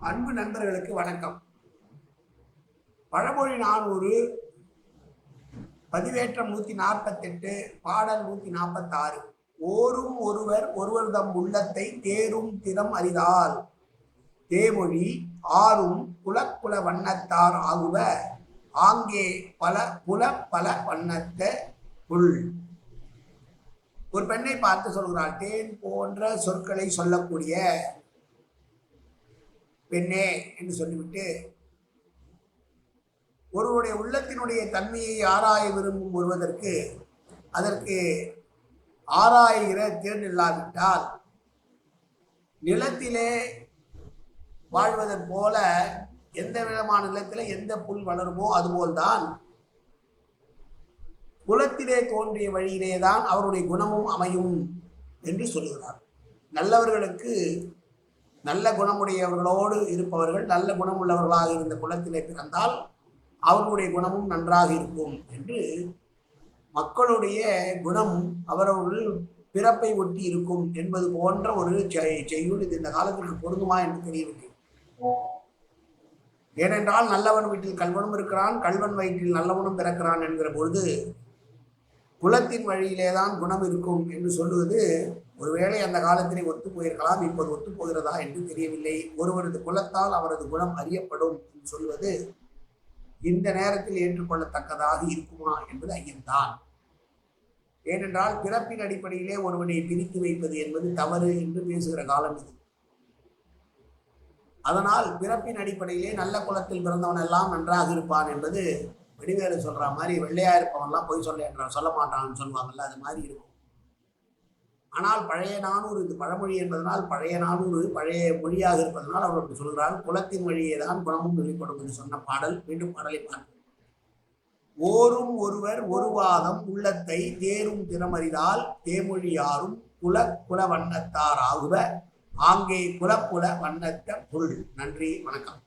அன்பு நண்பர்களுக்கு வணக்கம். பழமொழி நானூறு பதிவேற்றம் நூத்தி நாற்பத்தெட்டு பாடல் நூத்தி நாற்பத்தாறு. ஓரும் ஒருவர் ஒருவர் தம் உள்ளத்தை தேரும் திறம் அறிதால் தேமொழி ஆறும் குலக்குல வண்ணத்தார் ஆகுவ ஆங்கே பல புல பல வண்ணத்த உள் ஒரு பெண்ணை பார்த்து சொல்கிறாள் தேன் போன்ற சொற்களை சொல்லக்கூடிய பெண்ணே என்று சொல்லிவிட்டு ஒருவருடைய உள்ளத்தினுடைய தன்மையை ஆராய விரும்பும் ஒருவதற்கு அதற்கு ஆராய்கிற திறன் இல்லாவிட்டால் நிலத்திலே வாழ்வதன் போல எந்த விதமான நிலத்தில் எந்த புல் வளருமோ அதுபோல்தான் குலத்திலே தோன்றிய வழியிலே தான் அவருடைய குணமும் அமையும் என்று சொல்லுகிறார். நல்லவர்களுக்கு நல்ல குணமுடையவர்களோடு இருப்பவர்கள் நல்ல குணமுள்ளவர்களாக இருந்த குலத்திலே பிறந்தால் அவர்களுடைய குணமும் நன்றாக இருக்கும் என்று மக்களுடைய குணம் அவரவர்கள் பிறப்பை ஒட்டி இருக்கும் என்பது போன்ற ஒரு செய்- செய்யுள் இது இந்த காலத்திற்கு பொருந்துமா என்று தெரியவில்லை. ஏனென்றால் நல்லவன் வீட்டில் கல்வனும் இருக்கிறான் கல்வன் வயிற்றில் நல்லவனும் பிறக்கிறான் என்கிற பொழுது குலத்தின் வழியிலே தான் குணம் இருக்கும் என்று சொல்லுவது ஒருவேளை அந்த காலத்திலே ஒத்து போயிருக்கலாம் இப்போது ஒத்து போகிறதா என்று தெரியவில்லை. ஒருவரது குலத்தால் அவரது குணம் அறியப்படும் என்று சொல்வது இந்த நேரத்தில் ஏற்றுக்கொள்ளத்தக்கதாக இருக்குமா என்பது ஐயம்தான். ஏனென்றால் பிறப்பின் அடிப்படையிலே ஒருவனை பிரித்து வைப்பது என்பது தவறு என்று பேசுகிற காலம் இது. அதனால் பிறப்பின் அடிப்படையிலே நல்ல குலத்தில் பிறந்தவன் எல்லாம் நன்றாக இருப்பான் என்பது வடிவேலு சொல்ற மாதிரி வெள்ளையா இருப்பவன்லாம் பொய் சொல்ல என்றான் சொல்ல மாட்டான்னு சொல்லுவாங்கல்ல அது மாதிரி இருக்கும். ஆனால் பழைய நானூறு இது பழமொழி என்பதனால் பழைய நானூறு பழைய மொழியாக இருப்பதனால் அவர் அப்படி சொல்கிறார். குலத்தின் வழியே தான் குணமும் வெளிப்படும் என்று சொன்ன பாடல். மீண்டும் பாடலை பார்ப்போம். ஓரும் ஒருவர் ஒரு வாதம் உள்ளத்தை தேரும் திறமறிதால் தேமொழியாரும் குல குல வண்ணத்தார் ஆகுவ. ஆங்கே குலப்புல வண்ணத்த பொருள். நன்றி. வணக்கம்.